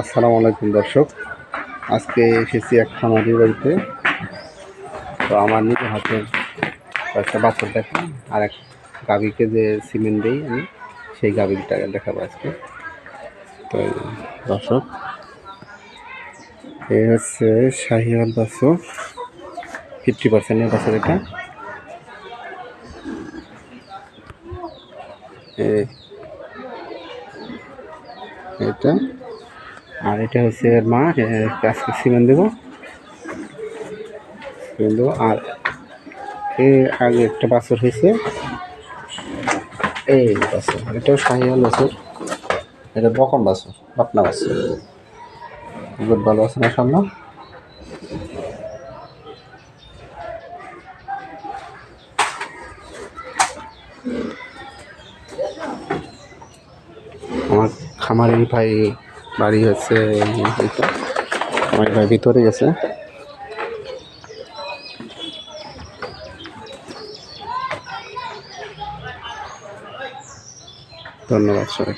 আসসালামু আলাইকুম, দর্শক। আজকে এসেছি এক খামারি বাড়িতে। তো আমার নিজের হাতে কয়েকটা বাছর দেখা আর এক গাভীকে যে সিমেন্ট দিই আমি, সেই গাভীটা দেখাবো আজকে। তো দর্শক এই হচ্ছে শাহিওয়াল বাছর, ফিফটি পার্সেন্টের বাছর এটা। এটা। আর এটা হচ্ছে এর মা আজকে সিমেন্ট দেবো। সিমেন্ট দেবো। আর এর আগে একটা বাছর হয়েছে। এই বাছর এটাও শাহিয়াল বাছর। এটা বকন বাছর পাটনা বাছর। ভালো আছে না সামনে আমার খামারি ভাই বাড়ি হচ্ছে। আমার ভাই ভিতরে গেছে ধন্যবাদ সবাই